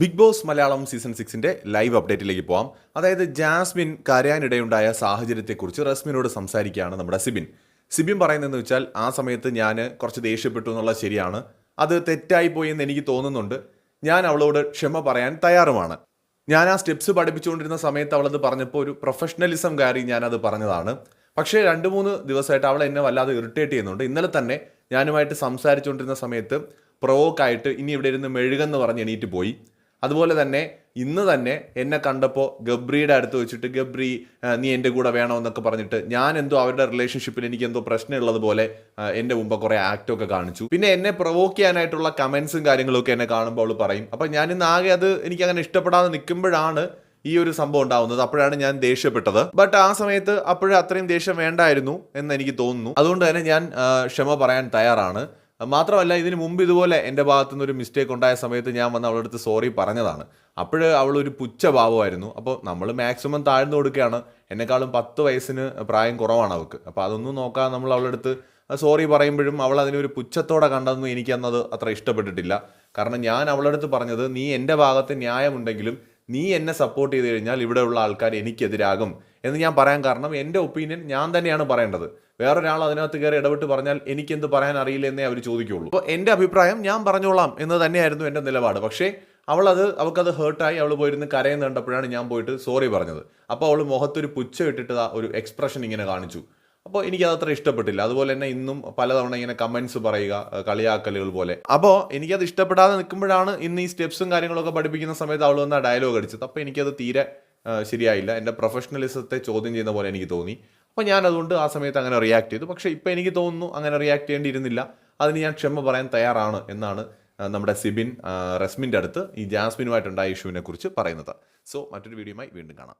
Big Boss Malayalam season സിക്സിന്റെ live അപ്ഡേറ്റിലേക്ക് പോവാം. അതായത് ജാസ്മിൻ കരയാനിടയുണ്ടായ സാഹചര്യത്തെക്കുറിച്ച് റസ്മിനോട് സംസാരിക്കുകയാണ് നമ്മുടെ സിബിൻ. സിബിൻ പറയുന്നതെന്ന് വെച്ചാൽ ആ സമയത്ത് ഞാൻ കുറച്ച് ദേഷ്യപ്പെട്ടു എന്നുള്ളത് ശരിയാണ്. അത് തെറ്റായി പോയി എന്ന് എനിക്ക് തോന്നുന്നുണ്ട്. ഞാൻ അവളോട് ക്ഷമ പറയാൻ തയ്യാറുമാണ്. ഞാൻ ആ സ്റ്റെപ്സ് പഠിപ്പിച്ചുകൊണ്ടിരുന്ന സമയത്ത് അവളത് പറഞ്ഞപ്പോൾ ഒരു പ്രൊഫഷണലിസം കയറി ഞാനത് പറഞ്ഞതാണ്. പക്ഷേ രണ്ട് മൂന്ന് ദിവസമായിട്ട് അവൾ എന്നെ വല്ലാതെ ഇറിറ്റേറ്റ് ചെയ്യുന്നുണ്ട്. ഇന്നലെ തന്നെ ഞാനുമായിട്ട് സംസാരിച്ചുകൊണ്ടിരുന്ന സമയത്ത് പ്രൊവോക്കായിട്ട് ഇനി ഇവിടെ ഇരുന്ന് മെഴുകെന്ന് പറഞ്ഞ് എണീറ്റ് പോയി. അതുപോലെ തന്നെ ഇന്ന് തന്നെ എന്നെ കണ്ടപ്പോൾ ഗബ്രിയുടെ അടുത്ത് വെച്ചിട്ട് ഗബ്രി നീ എന്റെ കൂടെ വേണമെന്നൊക്കെ പറഞ്ഞിട്ട് ഞാൻ എന്തോ അവരുടെ റിലേഷൻഷിപ്പിൽ എനിക്ക് എന്തോ പ്രശ്നമുള്ളത് പോലെ എന്റെ മുമ്പ് കുറേ ആക്റ്റൊക്കെ കാണിച്ചു. പിന്നെ എന്നെ പ്രൊവോക്ക് ചെയ്യാനായിട്ടുള്ള കമൻസും കാര്യങ്ങളും ഒക്കെ എന്നെ കാണുമ്പോൾ അവൾ പറയും. അപ്പം ഞാൻ ഇന്ന് ആകെ അത് എനിക്ക് അങ്ങനെ ഇഷ്ടപ്പെടാതെ നിൽക്കുമ്പോഴാണ് ഈ ഒരു സംഭവം ഉണ്ടാവുന്നത്. അപ്പോഴാണ് ഞാൻ ദേഷ്യപ്പെട്ടത്. ബട്ട് ആ സമയത്ത് അപ്പോഴും അത്രയും ദേഷ്യം വേണ്ടായിരുന്നു എന്ന് എനിക്ക് തോന്നുന്നു. അതുകൊണ്ട് തന്നെ ഞാൻ ക്ഷമ പറയാൻ തയ്യാറാണ്. മാത്രമല്ല ഇതിന് മുമ്പ് ഇതുപോലെ എന്റെ ഭാഗത്തു നിന്ന് ഒരു മിസ്റ്റേക്ക് ഉണ്ടായ സമയത്ത് ഞാൻ വന്ന് അവളുടെ അടുത്ത് സോറി പറഞ്ഞതാണ്. അപ്പോൾ അവളൊരു ഒരു പുച്ഛ ഭാവമായിരുന്നു അപ്പോൾ നമ്മൾ മാക്സിമം താഴ്ന്നു കൊടുക്കുകയാണ്. എന്നെക്കാളും പത്ത് വയസ്സിന് പ്രായം കുറവാണ് അവൾക്ക്. അപ്പോൾ അതൊന്നും നോക്കാതെ നമ്മൾ അവളുടെ അടുത്ത് സോറി പറയുമ്പോഴും അവൾ അതിനൊരു പുച്ഛത്തോടെ കണ്ടതൊന്നും എനിക്കന്നത് അത്ര ഇഷ്ടപ്പെട്ടിട്ടില്ല. കാരണം ഞാൻ അവളുടെ അടുത്ത് പറഞ്ഞത് നീ എന്റെ ഭാഗത്ത് ന്യായമുണ്ടെങ്കിലും നീ എന്നെ സപ്പോർട്ട് ചെയ്ത് കഴിഞ്ഞാൽ ഇവിടെയുള്ള ആൾക്കാർ എനിക്കെതിരാകും. എന്ന് ഞാൻ പറയാൻ കാരണം എന്റെ ഒപ്പീനിയൻ ഞാൻ തന്നെയാണ് പറയേണ്ടത്. വേറൊരാൾ അതിനകത്ത് കയറി ഇടപെട്ട് പറഞ്ഞാൽ എനിക്കെന്ത് പറയാൻ അറിയില്ല എന്നേ അവർ ചോദിക്കുള്ളൂ. അപ്പോൾ എന്റെ അഭിപ്രായം ഞാൻ പറഞ്ഞോളാം എന്ന് തന്നെയായിരുന്നു എന്റെ നിലപാട്. പക്ഷേ അവളത് അവൾക്കത് ഹേർട്ടായി അവൾ പോയിരുന്ന് കരയെന്ന് കണ്ടപ്പോഴാണ് ഞാൻ പോയിട്ട് സോറി പറഞ്ഞത്. അപ്പോൾ അവൾ മുഖത്തൊരു പുച്ഛ ഇട്ടിട്ട് ഒരു എക്സ്പ്രഷൻ ഇങ്ങനെ കാണിച്ചു. അപ്പോൾ എനിക്കത് അത്ര ഇഷ്ടപ്പെട്ടില്ല. അതുപോലെ തന്നെ ഇന്നും പലതവണ ഇങ്ങനെ കമൻസ് പറയുക കളിയാക്കലുകൾ പോലെ. അപ്പോൾ എനിക്കത് ഇഷ്ടപ്പെടാതെ നിൽക്കുമ്പോഴാണ് ഇന്ന് ഈ സ്റ്റെപ്സും കാര്യങ്ങളൊക്കെ പഠിപ്പിക്കുന്ന സമയത്ത് അവൾ വന്ന ഡയലോഗ് അടിച്ചത്. അപ്പോൾ എനിക്കത് തീരെ ശരിയായില്ല. എന്റെ പ്രൊഫഷണലിസത്തെ ചോദ്യം ചെയ്യുന്ന പോലെ എനിക്ക് തോന്നി. അപ്പോൾ ഞാൻ അതുകൊണ്ട് ആ സമയത്ത് അങ്ങനെ റിയാക്ട് ചെയ്തു. പക്ഷേ ഇപ്പോൾ എനിക്ക് തോന്നുന്നു അങ്ങനെ റിയാക്ട് ചെയ്യേണ്ടിയിരുന്നില്ല. അതിന് ഞാൻ ക്ഷമ പറയാൻ തയ്യാറാണ് എന്നാണ് നമ്മുടെ സിബിൻ റെസ്മിന്റെ അടുത്ത് ഈ ജാസ്മിനുമായിട്ടുണ്ടായ ഇഷ്യൂവിനെ കുറിച്ച് പറയുന്നത്. സോ മറ്റൊരു വീഡിയോയുമായി വീണ്ടും കാണാം.